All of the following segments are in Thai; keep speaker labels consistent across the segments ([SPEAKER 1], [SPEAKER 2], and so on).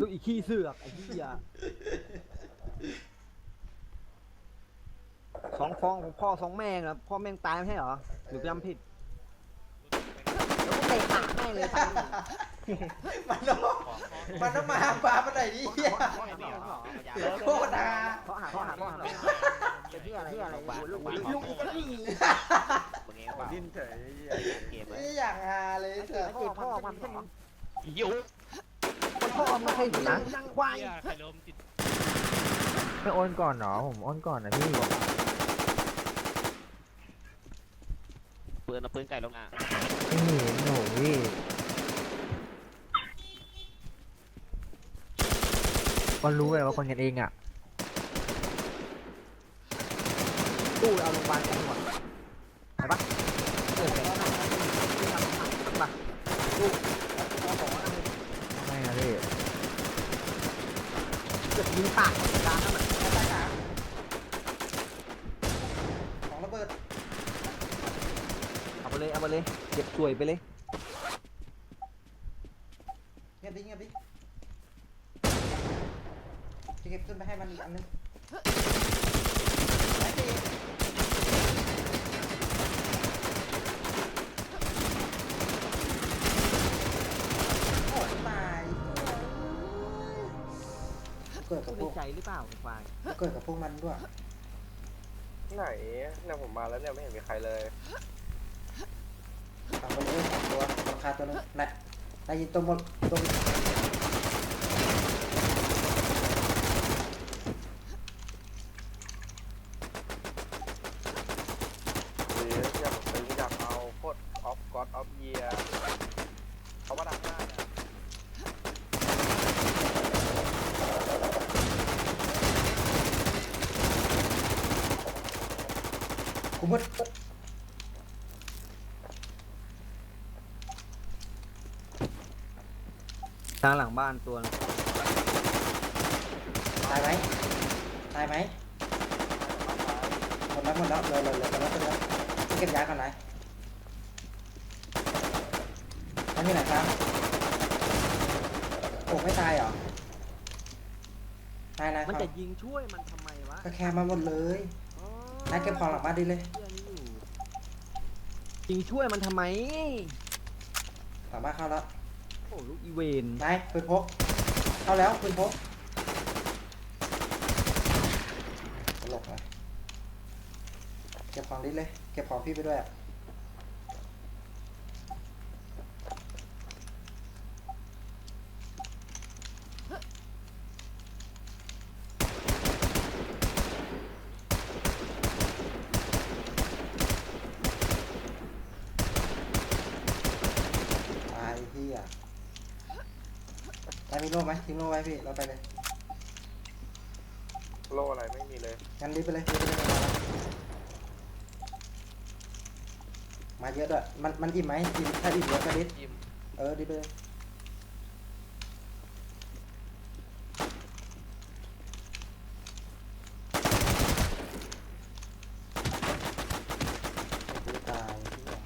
[SPEAKER 1] ดูอีกขี้เสือกไอ้เหี้ยสองฟองของพ่อสองแม่งอะพ่อแม่งตายไม่ใช่เหรอหรือจำผิดแล้วก็เตะปากแม่งเลยตาย
[SPEAKER 2] มันต้องมันต้องมาหาปลาปลาไหนดิเหี้ยโคตรนะ
[SPEAKER 1] เขาหาเขาหาเขาหาเป็นเพื่ออะไรเพื่ออะไรลูกลูกลูกอีก
[SPEAKER 3] มึงเองเปล่า
[SPEAKER 4] ดิ้นเฉยไอ้เหี้ย
[SPEAKER 3] เกมเล
[SPEAKER 2] ไม่
[SPEAKER 3] ย
[SPEAKER 2] อยากหาเลยเถอะ
[SPEAKER 1] พ่อพ่อมันไม่ใช่
[SPEAKER 3] หิว
[SPEAKER 1] พ่อมันเคยหิวนั่งควาย
[SPEAKER 5] ใครล้มติด
[SPEAKER 4] ไม่โอนก่อนเหรอผมโอนก่อนนะพี่
[SPEAKER 3] ปืนเอาปืนไก่ลงอะ
[SPEAKER 4] ไม่เห็นหนูพี่ก็รู้เลยว่าคนกันเองอะ
[SPEAKER 1] ตู้เอาโรงพยาบาลกันหมดไปปะเออไปปะปะลูกเอาของอะไร
[SPEAKER 4] ไม่นะพี่
[SPEAKER 1] เกือบยิงปากกลางนั่นแหละ
[SPEAKER 2] ของระเบิด
[SPEAKER 1] เอาไปเลยเอาไปเลยเก็บ สวยไปเลย
[SPEAKER 2] เงียบดิเงียบดิจะเก็บขึ้นไปให้มันอีกอันนึงไอ้ตีโอ้ยตายเกิดกับพ
[SPEAKER 1] ใน
[SPEAKER 2] วก
[SPEAKER 1] ใจหรือเปล่าควาย
[SPEAKER 2] เกิดกับพวกมันด้วย
[SPEAKER 4] ไหนเนี่ยผมมาแล้วเนี่ยไม่เห็นมีใครเลย
[SPEAKER 2] สองตัวเลยสอ งตัวราคาตัวนึงไหนได้ยินตัวหมดตัว
[SPEAKER 4] หรืออยากซื้ออยากเอาโคตรออฟก็อดออฟเยียเขามาดักหน้าเนี่ย
[SPEAKER 2] กูมืด
[SPEAKER 1] ทางหลังบ้านตัวนึง
[SPEAKER 2] ตายไหมตายไหมหมดแล้วหมดแล้วเลยเลยเลยหมดแล้วหมดแล้วไปเก็บยาก่อนไหนมันอยู่ไหนครับโอ้ไม่ตายเหรอ ตายนะค
[SPEAKER 1] มัน
[SPEAKER 2] รับ
[SPEAKER 1] จะยิงช่วยมันทำไมวะ
[SPEAKER 2] ก็แค่มาหมดเลย
[SPEAKER 1] อ๋อนา
[SPEAKER 2] ยเก็บของหลังบ้านดีเลย
[SPEAKER 1] เพื่อนอยู่ยิงช่วยมันทำไม
[SPEAKER 2] หลังบ้านเข้าแล้ว
[SPEAKER 1] โอ้ ลูกอีเวน
[SPEAKER 2] นายปืนพกเข้าแล้วปืนพกตลกเลยเก็บของดิเลย เก็บของพี่ไปด้วยอะ ตายเฮียนาย มีโล่ไหมทิ้งโล่ไว้พี่ เราไปเลย
[SPEAKER 4] โลอะไรไม่มีเลย
[SPEAKER 2] งั้นรีบไปเลยรีบไปเลยมาแล้วมาเยอะด้วยมันมันอิ่มไหมอิ่มถ้าอิ่มเยอะก็ดิส
[SPEAKER 4] อิ่ม
[SPEAKER 2] เออดิสไปเลยโอ้โหตายเหี้ย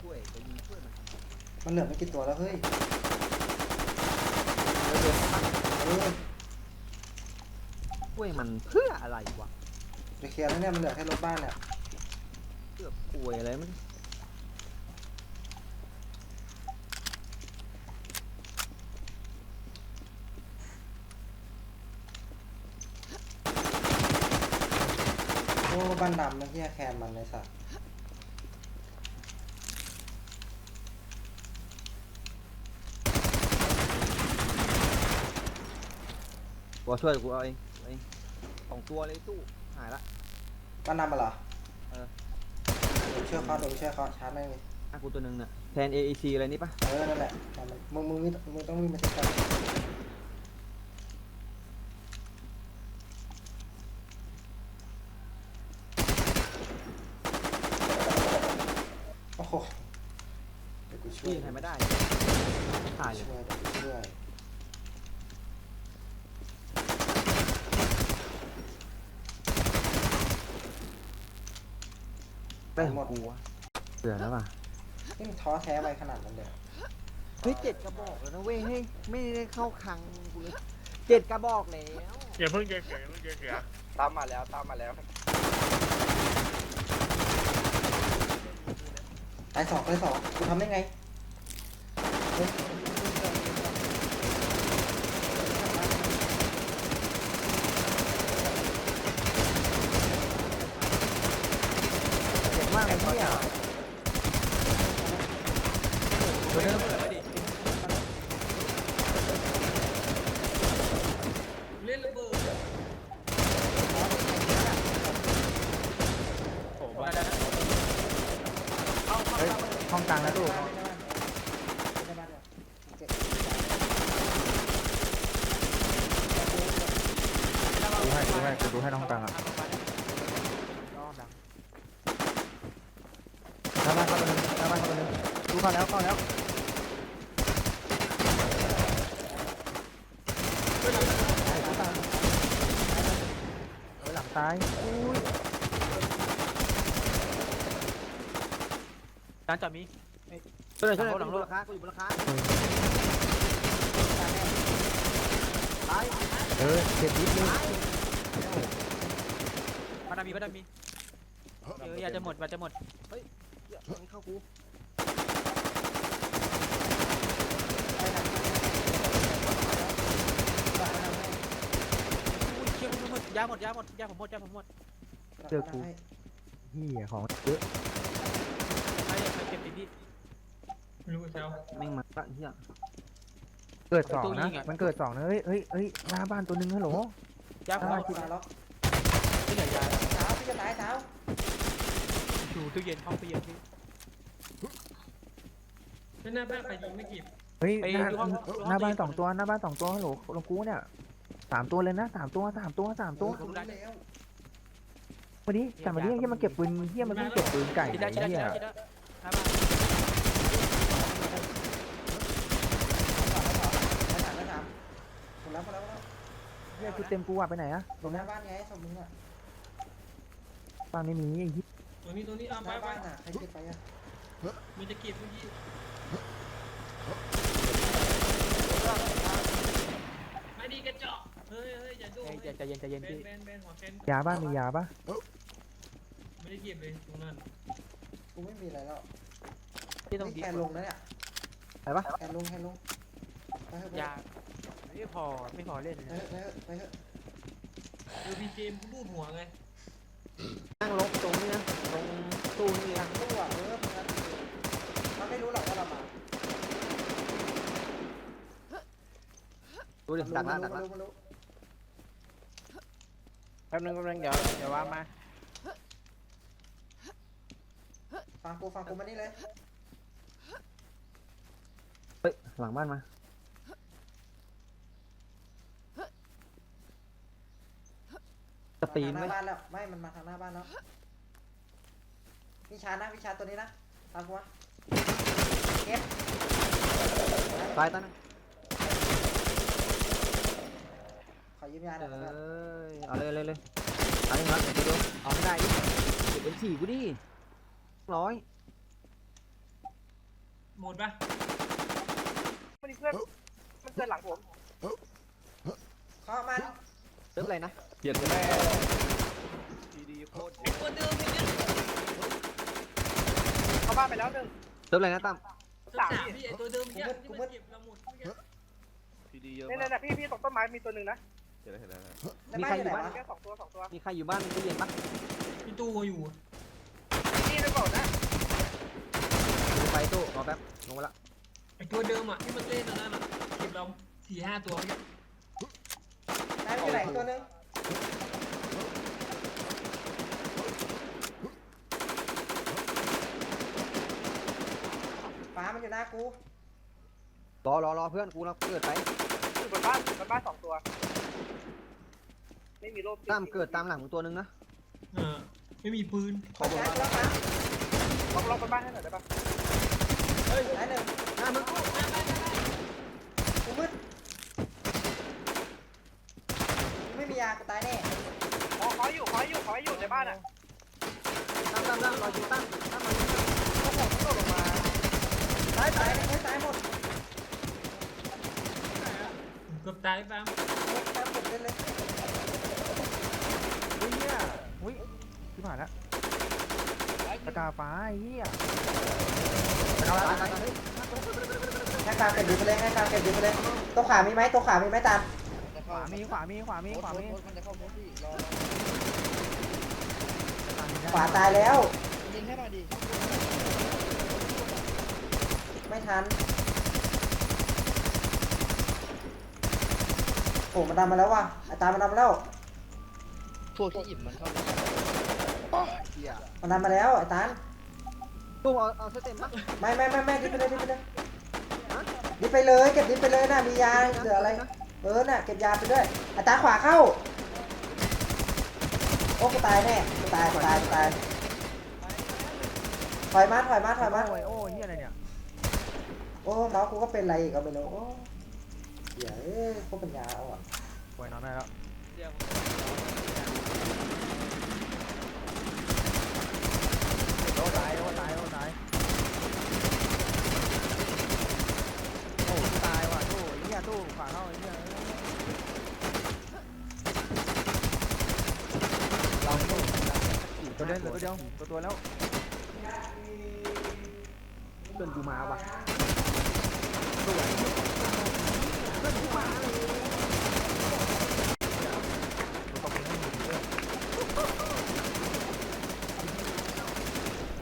[SPEAKER 1] ช่วยจะยิงช่วยมัน
[SPEAKER 2] มันเหลือไม่กี่ตัวแล้วเฮ้ยเออ
[SPEAKER 1] ช่วยมันเพื่ออะไรวะ
[SPEAKER 2] จะเคลียร์แล้วเนี่ยมันเหลือแค่รถบ้านเนี่ย
[SPEAKER 1] เพื่อป่วยอะไรมัน
[SPEAKER 2] โอ้บ้านดำนะเฮียแคนมันเลยสัตว์
[SPEAKER 1] กูช่วยกูเอาเองเอาเองสองตัวเลยตู้หายละ
[SPEAKER 2] บ้านดำมาเหรอ
[SPEAKER 1] เออ
[SPEAKER 2] เดี๋ยวเชื่อเขาเดี๋ยวเชื่อเขาชาร์จแม่งเลย
[SPEAKER 1] อะกูตัวหนึงน่ะแทน AEC อะไรนี่ปะ
[SPEAKER 2] เออนั่นแหละแต่มันมึงมึงมีมึงต้องมีมาติดกันโอ้โหเดี๋ยวกูช่วย
[SPEAKER 1] พี่ยังไงไม่ได้ถ่ายเลย
[SPEAKER 2] ช่วยเดี๋ยวกูช่วย
[SPEAKER 1] ได้ของกูวะเสือแล้วป่ะ
[SPEAKER 2] นี่มันท้อแท้ไปขนาดนั้นเลยเหรอ
[SPEAKER 1] เฮ้ยเจ็ดกระบอกแล้วนะเว้ยเฮ้ยไม่ได้เข้าคลังกูเลยเจ็ดกระบอกแล้ว
[SPEAKER 5] อย่าเพิ่งเจอเสียอย่าเพิ่งเจอเสีย
[SPEAKER 4] ตามมาแล้วตามมาแล้ว
[SPEAKER 2] ตายสองตายสองกูทำได้ไงเฮ้ย
[SPEAKER 1] เจ็บมากเลยพี่อะตัวนี้ระเบิดไปดิ
[SPEAKER 5] เล่นระเบิด
[SPEAKER 1] โอ้โหเฮ้ยห้องกลางนะตู้
[SPEAKER 2] ไม่ได้บ้านเนี่ยเจ็บ
[SPEAKER 1] ดู ให้ดูให้กูดูให้น้องกลางอะหน้าบ้านเข้าไปเลยหน้าบ้านเข้าไปเลยดูเข้าแล้วเข้าแล้วเฮ้ยหลังตายอุ้ย
[SPEAKER 5] การจับมี
[SPEAKER 1] ช่วยหน่อยช่วยหน่อยหลังรถราคากูอยู่บนราคาตายเออเจ็บนิดนึง
[SPEAKER 5] มาดามีมาดามีเอออยากจะหมดอยากจะหมด
[SPEAKER 1] เดี๋ยวมันเข้ากู
[SPEAKER 5] อุ้ยเชี่ยหมดยาหมดยาหมดยาผมหมดยาผมหมด
[SPEAKER 1] เจอกู เฮียของเยอะ
[SPEAKER 5] ใครใครเก็บดิพี่ไม่รู้แซว
[SPEAKER 1] แม่งมาตั้งเฮีย
[SPEAKER 6] เกิดสอง
[SPEAKER 5] ตู้ยิ
[SPEAKER 6] นะ
[SPEAKER 5] งอะ
[SPEAKER 6] มันเกิดสองนะเฮ้ยเฮ้ยเฮ้ยหน้าบ้านตัวหนึงฮัลโหล
[SPEAKER 5] ยาผมหมด
[SPEAKER 2] กูตายแล้ว
[SPEAKER 5] ไม่เหลือยา
[SPEAKER 2] เช้าพี่ จะตายเช้า
[SPEAKER 5] อยู่ตู้เย็นห้องตู้เย็นพี่หน้าบ้านใครยิงไม่กี่
[SPEAKER 6] เฮ้ย
[SPEAKER 5] ไป
[SPEAKER 6] หน้า
[SPEAKER 5] ดูห้อง
[SPEAKER 6] หน้าบ้านสองตัวหน้าบ้านสองตัวฮัลโหลลงกูเนี่ยสามตัวเลยนะสามตัวสามตัวสามตัว
[SPEAKER 2] กูรู้แล้ว
[SPEAKER 6] มาดิแต่มาดิเฮียมันเก็บปืนเฮียมันต้องเก็บปืนไก่
[SPEAKER 5] ชิดได้
[SPEAKER 6] ไอ้
[SPEAKER 5] ชิดได้
[SPEAKER 6] เฮี
[SPEAKER 5] ชิด
[SPEAKER 6] ย
[SPEAKER 5] ได้ชิดได้หน้าบ้าน
[SPEAKER 2] ไม่ถามไม่ถามกูรับกูรับกูรับ
[SPEAKER 6] เฮียคือเต็มกูอะไปไหนอะตรง
[SPEAKER 2] ห
[SPEAKER 6] เนี้
[SPEAKER 2] น้ายบ้านไงสมมึงอะ
[SPEAKER 6] บ้านไม่มีไอ้เหี้ย
[SPEAKER 5] ตัวนี้ตัวนี้อ้าว
[SPEAKER 2] ห
[SPEAKER 5] ไป
[SPEAKER 2] น้า
[SPEAKER 5] ไป
[SPEAKER 2] บ้านอะใครเก็บไปอะ
[SPEAKER 5] มันจะเก็บเมื่อกี้ไม่ดีกระจอกเฮ้ยเฮ้ยอย่าดูใจเย็นใจเย็นพี่แบนแบนหัวแคน
[SPEAKER 6] ยาบ้านมียาปะ
[SPEAKER 5] ไม่ได้เก็บเลยตรงนั้น
[SPEAKER 2] กูไม่มีอะไรแล้ว
[SPEAKER 5] ที่ต้อง
[SPEAKER 2] นี่
[SPEAKER 5] ดี
[SPEAKER 2] แคนลงนะเนี่ย
[SPEAKER 1] ไปปะ
[SPEAKER 2] แคนลงแคนลงไปเถอะไป
[SPEAKER 5] ยาไม่พอไม่พอเล่น
[SPEAKER 2] เถอะไปเถอะไปเถอะ
[SPEAKER 5] เออพีเจมรูดหัวไง
[SPEAKER 1] นั่งลบตรงนี้นะตรงตู้นี่
[SPEAKER 2] หลั
[SPEAKER 1] นะ
[SPEAKER 2] งตู้อะเออมันงั้นมันไม่รู้หรอกว่าเรามา
[SPEAKER 1] ดูดิดักละดักละ
[SPEAKER 2] มันรู้
[SPEAKER 3] แป๊บนึงแป๊บนึงเดี๋ยวเดี๋ยวว่ามา
[SPEAKER 2] ฟังกูฟังกูมานี่เลย
[SPEAKER 1] เฮ้ยหลังบ้านมา สตรีน
[SPEAKER 2] มา
[SPEAKER 1] ไหม
[SPEAKER 2] ทางหน้าบ้านแล้วไม่ มันมาทางหน้าบ้านแล้ววิชานะวิชาตัวนี้นะตามกูมาเก็บ
[SPEAKER 1] ตายตั้งนะ
[SPEAKER 2] ขอยืมยาห
[SPEAKER 1] เอ
[SPEAKER 2] น่อยนะ้
[SPEAKER 1] ยเอาเลยเลยเลยเอาเลยครับเดี๋ยวดูเอาไม่ได้ดิเก็บเป็นสี่กูดิร้อย
[SPEAKER 5] หมดปะ
[SPEAKER 4] มันเพื่อนมันเกินหลังผม
[SPEAKER 2] เคาะมัน
[SPEAKER 1] เริ่มอะไรนะ เปลี่ยนกันแม่
[SPEAKER 5] ตัวเดิมเลยเนี่ย
[SPEAKER 4] เข้าบ้านไปแล้วหนึ่ง
[SPEAKER 1] เริ่มอะไรนะตั้ม
[SPEAKER 5] สามพี่ไอตัวเดิมเนี่ยที่มันเก็บเราหมดเมื่อกี้
[SPEAKER 4] เนี่ยเนี่ยพี่พี่ตกต้นไม้มีตัวหนึ่งนะ
[SPEAKER 2] ในบ้านอยู่ไหนวะ
[SPEAKER 4] แค่สองตัวสองตัว
[SPEAKER 1] มีใครอยู่บ้านมีตู้เย็นปะ
[SPEAKER 5] พี่ตู้อยู่
[SPEAKER 4] พี่นึกก่อนนะ
[SPEAKER 1] ดูไปตู้รอแป๊บลงมาละ
[SPEAKER 5] ไอตัวเดิมอะที่มันเล่นตอนนั้นอะเก็บเราสี่ห้าตัวเนี่ย
[SPEAKER 2] นายอยู่ไหนตัวนึง อยู่ห น้ากู
[SPEAKER 1] รอรอรอเพื่อนกูแล้วเกิดไป
[SPEAKER 4] อยู่บนบ้านบนบ้านสองตัว ไม่มีโล่
[SPEAKER 1] ตามเกิดตามหลังมึงตัวนึงนะ
[SPEAKER 5] เออไม่มีปืน
[SPEAKER 2] ขอแก๊สแล้วครับ
[SPEAKER 4] ล็อกล็อกบนบ้านให้หน่อยได้ปะ
[SPEAKER 2] ได้หนึ่ง
[SPEAKER 1] หน้ามึง
[SPEAKER 2] กูมืดกูไม่มียากูตายแน่
[SPEAKER 4] ขอขออยู่ขออยู่ขออยู่ในบ้านอะ
[SPEAKER 1] ตั้งตั้งตั้งรออยู่ตั้งตั้งมาอยู่
[SPEAKER 4] โอ้โหมันโดดลงมา
[SPEAKER 2] ตายตายเลยตายหมด
[SPEAKER 5] เกือบตายฟาร์ม
[SPEAKER 2] ตายหมดเลยเลย
[SPEAKER 6] เฮ้ยเนี่ยอุ้ยที่ผ่านแล้วตะกาฟ้า ไอ้เหี้ย
[SPEAKER 1] ตายตายตายเฮ้ย
[SPEAKER 2] ให้กลางเก็บดีไปเลยให้กลางเก็บดีไปเลยตัวขามีไหมตัวขามีไหมตาม
[SPEAKER 6] ขวามีขวามีขวามีขวามี
[SPEAKER 2] ขวาตายแล้วไม่ทันโอ้มันดันมาแล้วว่ะไอ้ตามมันดันมาแล้ว
[SPEAKER 3] พวกที่อิ่มมันเข้า
[SPEAKER 2] มันดันมาแล้วไอ้ตาน
[SPEAKER 1] ตู้เอาเอาสเต็มปะ
[SPEAKER 2] ไม่ไม่ไม่ไม่ดิบไปเลยดิบไปเลยดิบไปเลยเก็บดิบไปเลยน่ะมียาเหลืออะไรเออน่ะเก็บยาไปด้วยอ้ตาขวาเข้าโอ้กูตายแน่กูตายกูตายกูตายถอยมาถอยมาถอยมา
[SPEAKER 6] โอ้ยโอ้ยเหี้ยอะไรเนี่ย
[SPEAKER 2] โอ้เมาส์กูก็เป็นอะไรอีกก็ไม่รู้โอ้เดี๋ยวเอ้ยพวกปัญญาเอาอะ
[SPEAKER 6] ป่วยนอนได้แล้วโอ้ตายโอ้ตายโอ้ตายโอ้ตายว่ะตู้ไอ้เหี้ ยตู้ขวาเข้าไอ้เหี้ย
[SPEAKER 1] เราตู้
[SPEAKER 6] ตัวเดียวตัวเดียวตัวตัวแล้ว
[SPEAKER 1] เพื่อนกูมาว่ะ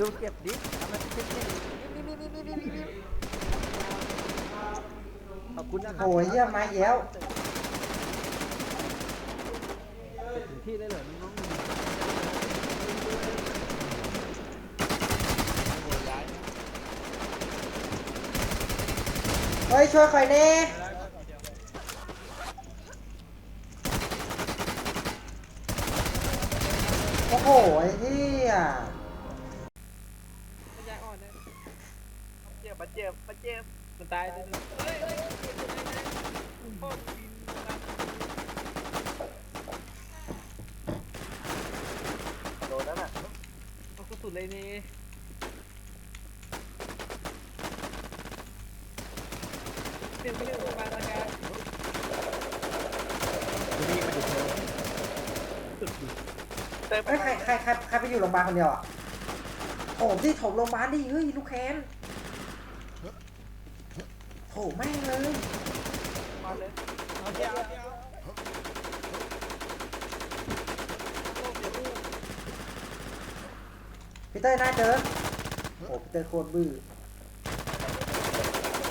[SPEAKER 6] ดูเก็บดิทำไมเก็บดิ
[SPEAKER 1] ขอบคุณนะครับ
[SPEAKER 2] โอ้ยเยี่ยมมาเย้ว
[SPEAKER 1] ถึงที่ได้เลยน้อง
[SPEAKER 2] เฮ้ยช่วยคอยเน่โอ้โหไอ้เหี้ย
[SPEAKER 4] เจ็บมาเจ็บมาเจ็บ
[SPEAKER 3] มันตายตัวนึงเฮ้ยเฮ้ยโคตรบินมา
[SPEAKER 4] โดนแล้วน่ะ
[SPEAKER 3] เอากระสุนเลยนี่เต็มไปเลยโรงพยาบาลทางการ
[SPEAKER 4] เติมไป
[SPEAKER 2] เฮ้ยใครใครใครใครไปอยู่โรงพยาบาลคนเดียวอะโอ้ที่ถมโรงพยาบาลดิเฮ้ยลูกแคน โถแม่งเลย
[SPEAKER 4] มาเลย
[SPEAKER 3] เอาเจ้าเอาเจ้า
[SPEAKER 2] พีเตอร์น่าเจอโอ้พีเตอร์โคตรบื้อ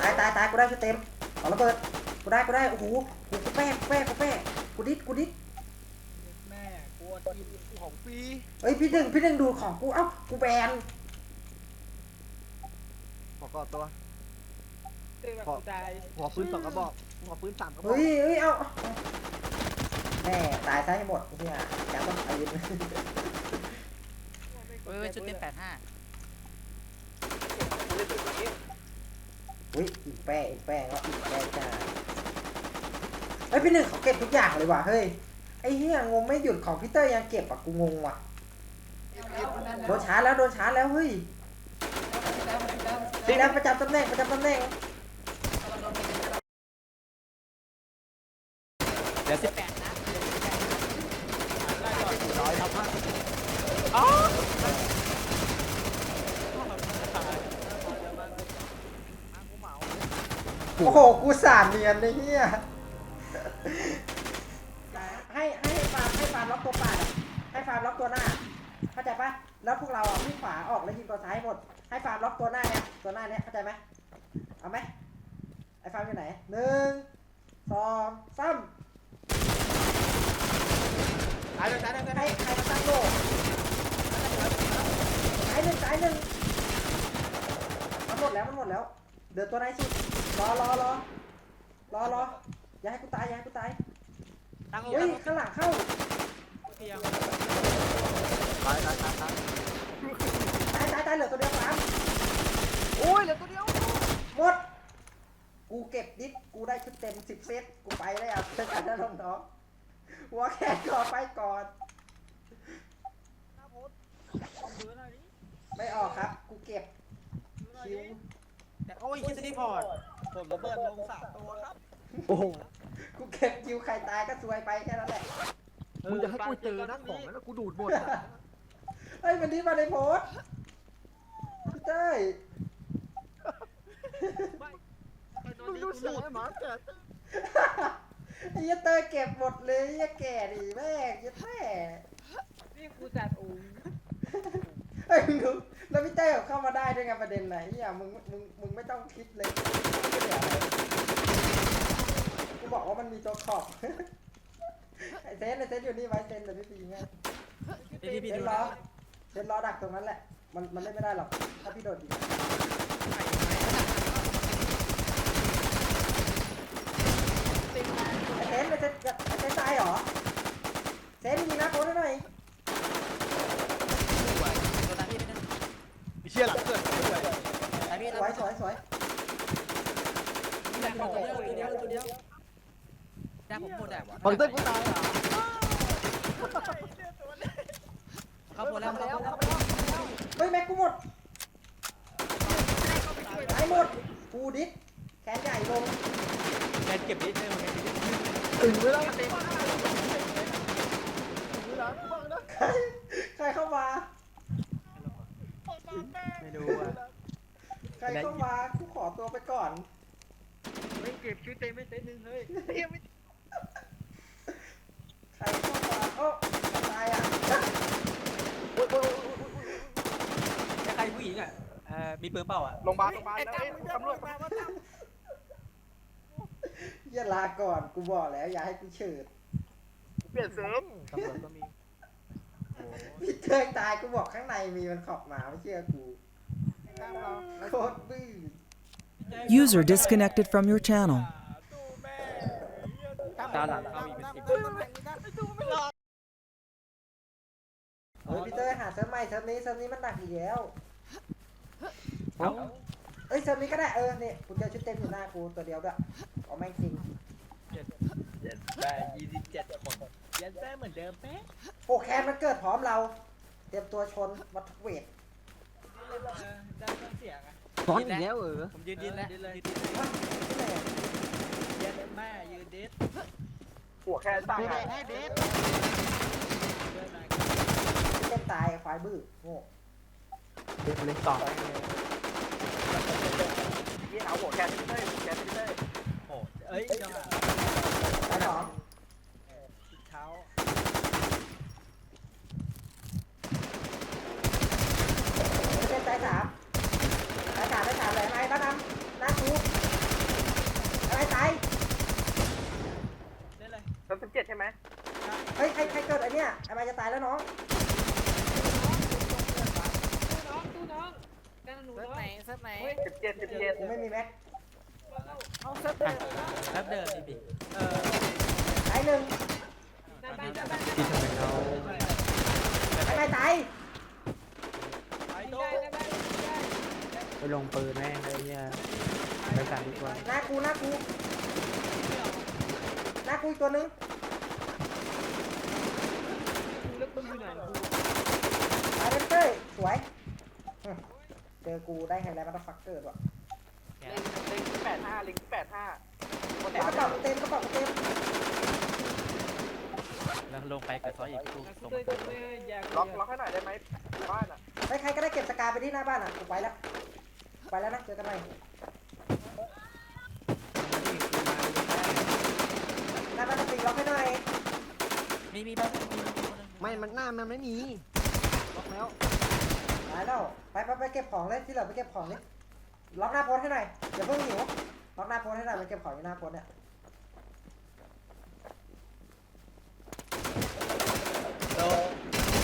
[SPEAKER 2] ตายตายตายกูได้ชุดเต็มเอาระเบิดกูได้กูได้โอ้โหกูกูแป้งกูแป้งกูแป้งกูดิดกูดิด
[SPEAKER 3] แม่กลัวกินของฟรี
[SPEAKER 2] เฮ้ยพี่หนึ่งพี่หนึ่งดูของกูเอ้ากูแบน
[SPEAKER 1] ขอกอดตัว
[SPEAKER 3] เต็มแบบกูตาย
[SPEAKER 1] ขอปืนสองกระบอกขอปืนสามกระบอก
[SPEAKER 2] เฮ้ยเฮ้ยเอาเอาแม่ตายซะให้หมดไอ้เนี่ยแกต้องอายุน
[SPEAKER 3] เฮ้ยชุดเต็มแปดห้า
[SPEAKER 2] อุ้ยอีกแป้งอีกแป้งก็อีกแป้งจ้าเฮ้ยพี่หนึ่งเขาเก็บทุกอย่างเลยว่ะเฮ้ยไอ้เหี้ยงงไม่หยุดของพี่เตอร์ยังเก็บอะกูงงว่ะโดนชาร์จแล้วโดนชาร์จแล้วเฮ้ยดีแล้วประจำตำแหน่งประจำตำแหน่ง
[SPEAKER 3] อสิบแปดนะ
[SPEAKER 1] ร้อยทับห้า
[SPEAKER 2] โอ้โห กูสามเนียนไอ้เหี้ยให้ให้ฟาร์มให้ฟาร์มล็อกตัวปาดอะให้ฟาร์มล็อกตัวหน้า เข้าใจปะแล้วพวกเราอะวิ่งขวาออกแล้วยิงตัวซ้ายหมด ให้ฟาร์มล็อกตัวหน้าเนี่ย ตัวหน้าเนี่ยเข้าใจไหมเอาไหมไอ้ฟาร์มอยู่ไหนหนึ่งสองสาม
[SPEAKER 3] ตายเลยตายเลยตายเล
[SPEAKER 2] ให้
[SPEAKER 3] ย
[SPEAKER 2] ใครมาตั้งโลกสายหนึ่งสายหนึ่งมันหมดแล้วมันหมดแล้ว เดือดตัวไหนสุด รอรอรอรอรออย่าให้กูตายอย่าให้กูตาย
[SPEAKER 1] ตั้งลง
[SPEAKER 2] เฮ้ยข้างหลังเข้า
[SPEAKER 1] เพียงตายตายตายตาย
[SPEAKER 2] ตายตายตายเหลือตัวเดียวสาม
[SPEAKER 1] โอ้ยเหลือตัวเดียว
[SPEAKER 2] หมด กูเก็บดิสกูได้ชุดเต็มสิบเซตกูไปแล้วอะเจอกันนะน้องๆ หัวแขนก่อนไปก่อนไม่ออกครับ กูเก็บคิว
[SPEAKER 1] แต่โอ้ยคิดสติพอร์ต
[SPEAKER 7] ผมระเบิดลงสามตัวครับ
[SPEAKER 1] โอ้โห
[SPEAKER 2] กูเก็บคิวใครตายก็ซวยไปแค่นั้นแหละ
[SPEAKER 1] มึงจะให้กูเจอนะของนั้นกูดูดหมดอะ
[SPEAKER 2] เฮ้ยมันนี้มาในโพสต์พี่เต้ย
[SPEAKER 1] มึงดูเสียหมาแก่
[SPEAKER 2] ไอ้เหี้ยเต้ยเก็บหมดเลยไอ้เหี้ยแก่ดิแม่งเหี้ยแม่
[SPEAKER 3] นี่กูจัดอู
[SPEAKER 2] เฮ้ยมึงดูแล้วพี่เต้ยเข้ามาได้ด้วยไงประเด็นไหนอย่ามึงมึงมึงไม่ต้องคิดเลยไม่เหลืออะไรกูบอกว่ามันมีตัวขอบไอ้เซนไอ้เซนอยู่นี่ไว้เซนเดี๋ยวพี่ปีไง
[SPEAKER 1] พี่พี่
[SPEAKER 2] เซ
[SPEAKER 1] ดู
[SPEAKER 2] นรอเซนรอดักตรงนั้นแหละ มันมันเล่นไม่ได้หรอกถ้าพี่โดดยิไเซนไอ้เซนไอ้เซนตายเหรอ เซนยิงนะโค้ดให้หน่อย
[SPEAKER 1] เชี่ยหลังเกิดด้วย
[SPEAKER 2] สวยสวยสวย
[SPEAKER 8] ได้ผมพูดได้วะ
[SPEAKER 1] บังเต้นกูตายเหรอ
[SPEAKER 8] เขาพูดแล้วเขาพูดแล้ว
[SPEAKER 2] เฮ้ยแม็กกูหมดตายหมดกูดิสแขนใหญ่ลง
[SPEAKER 8] แกเก็บนิดนึง
[SPEAKER 1] ถึงเวลาเต็ม
[SPEAKER 2] ใครใครเข้ามา
[SPEAKER 8] ไม่รู้อะ
[SPEAKER 2] ใครเข้ามากูขอตัวไปก่อน
[SPEAKER 3] ไม่เก็บชื่อเต็มไม่เต็มหนึ่งเฮ้ย
[SPEAKER 2] ใครเข้ามาโอ้ตายอะ
[SPEAKER 8] ใครผู้หญิงอะเอ่อมีปืนเปล่าอะ
[SPEAKER 4] โรงพยาบาลโรงพยาบาลแล้วเอ้ตำรวจ
[SPEAKER 2] อย่าลาก่อนกูบอกแล้ว อย่าให้กูเฉิด
[SPEAKER 4] เปลี่ยนเสริม
[SPEAKER 8] ตำรวจก็มี
[SPEAKER 2] พี่เตยตายกูบอกข้างในมีมันขอบมาไม่เชื่อกูโคตรบื้อ
[SPEAKER 9] User disconnected from your channel.
[SPEAKER 8] ตาหลังเขาอีกเป็นสิบ
[SPEAKER 2] เฮ้ยพี่เตยหาเซิร์ฟใหม่เซิร์ฟนี้เซิร์ฟนี้มันหนักอีกแล้ว
[SPEAKER 8] เอ้า
[SPEAKER 2] เอ้ยเซิร์ฟนี้ก็ได้เออนี่กูเจอชุดเต็มอยู่หน้ากูตัวเดียวด้วยเอาแม่งจริง
[SPEAKER 3] ได้ยี่สิบเจ็ดคนยันแท้เหมือนเดิมเป๊ะ
[SPEAKER 2] โอ้แคนมันเกิดพร้อมเรา เตรียมตัวชนวัตถุเวท
[SPEAKER 3] ได้ต้องเสียงอะ
[SPEAKER 1] ซ้อนอีกแล้วเออ
[SPEAKER 8] ผมยืนดินแล้ว
[SPEAKER 3] ยืนเลย
[SPEAKER 8] ยืนดิน
[SPEAKER 2] วะที่ไหนอะ
[SPEAKER 3] ยันแม่ยืนเด็ด
[SPEAKER 4] หัวแค่ตั้งอะ
[SPEAKER 3] เดินมา
[SPEAKER 2] เต้นตายไฟล์บื้อโง่
[SPEAKER 8] เดินเลยต่อ
[SPEAKER 4] ยี่เอาหัวแค่ที่เต้ยหัวแค่ที่เต้ย
[SPEAKER 3] โอ้เอ้ยจังหวะ
[SPEAKER 2] ตายสอ
[SPEAKER 3] เท้า
[SPEAKER 2] เต้นตายสามตายสามตายสามเลยไหมบ้าน้ำน้ากูอะไรตาย
[SPEAKER 3] ได้เลย
[SPEAKER 4] สามสิบเจ็ดใช่ไหม
[SPEAKER 2] เฮ้ยใครใครเกิดไอเนี้ยไอมาจะตายแล้วน้อง
[SPEAKER 3] ตู้น้อง กันหนูน้อง
[SPEAKER 4] สิบเจ็ดสิบเจ็ด
[SPEAKER 2] กูไม่มีแม็ก
[SPEAKER 8] แล้วเดินดิพี่
[SPEAKER 3] เออ
[SPEAKER 2] ตายหนึ่ง
[SPEAKER 3] หน้าบ้านหน้าบ้าน
[SPEAKER 8] ที่ทำไมเรา
[SPEAKER 2] ไอ้ไม่ตาย
[SPEAKER 3] ไปตู้ได้ได้ได้
[SPEAKER 8] ไปลงปืนแม่งเลยเนี่ยไปสั่งดีกว่า
[SPEAKER 2] หน้ากูหน้ากูหน้ากูอีกตัวนึง
[SPEAKER 3] กูเลือกมึงอยู่ไหนกู
[SPEAKER 2] ตายเป็นเต้ยสวยอืม เจอกูได้ไฮไลท์มาตฟักเกอร์ด้วย
[SPEAKER 4] เล็งเล็งแปดห้าเล็งแปดห้าคน
[SPEAKER 2] กระเป๋ากูเต็มกระเป๋ากูเต็ม
[SPEAKER 8] แล้วลงไปกับซอยอีกทุก
[SPEAKER 3] กู
[SPEAKER 8] ส่ง
[SPEAKER 3] เคยกูไม่อยาก
[SPEAKER 4] ล็อกล็อกให้หน่อยได้ไหมบ้านอะ
[SPEAKER 2] ใครใครก็ได้เก็บสกาไปที่หน้าบ้านอะกูไปแล้วไปแล้วนะเจอกันใหม่หน้าบ้านจะปิดล็อกให้หน่อย
[SPEAKER 8] มีมีบ้างมีมีคนนึง
[SPEAKER 1] ไม่มันหน้ามันไม่มีล็อกแล้ว
[SPEAKER 2] ตายแล้วไปไปไปเก็บของเลยที่เหลือไปเก็บของนี่ล็อกหน้าโพสให้หน่อยอย่าเพิ่งหิวล็อกหน้าโพสให้หน่อยไปเก็บของอยู่หน้าโพสเนี่ย
[SPEAKER 8] โดน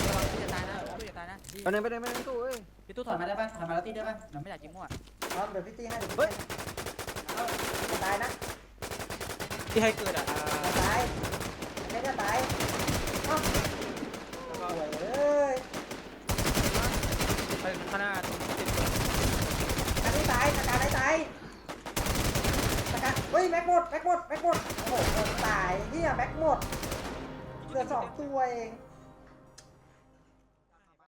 [SPEAKER 8] ระวังตู้จะตายนะตู้จะตายนะ
[SPEAKER 1] ไปไหนไปไหนไปไหนตู้เอ้ย
[SPEAKER 8] พี่พี่ตู้ถอยมาได้ป่ะถอยมาแล้วตีได้ป่ะเราไม่อยากยิงมั่ว
[SPEAKER 2] พร้อมเดี๋ยวพี่ตีให้เดี๋ยวพี่ตีให้เอาตายนะ
[SPEAKER 8] ที่ให้เกิดอะ
[SPEAKER 2] จะตายไม่จะตายเอ้าโอ้ยเอ้ย
[SPEAKER 8] ไปข้างหน้าตรงติด
[SPEAKER 2] อันนี้ตายตารได้ตายตารเฮ้ยแม็กหมดแม็กหมดแม็กหมดโอ้โหตายเฮียแม็กหมดเหลือสองตัวเอง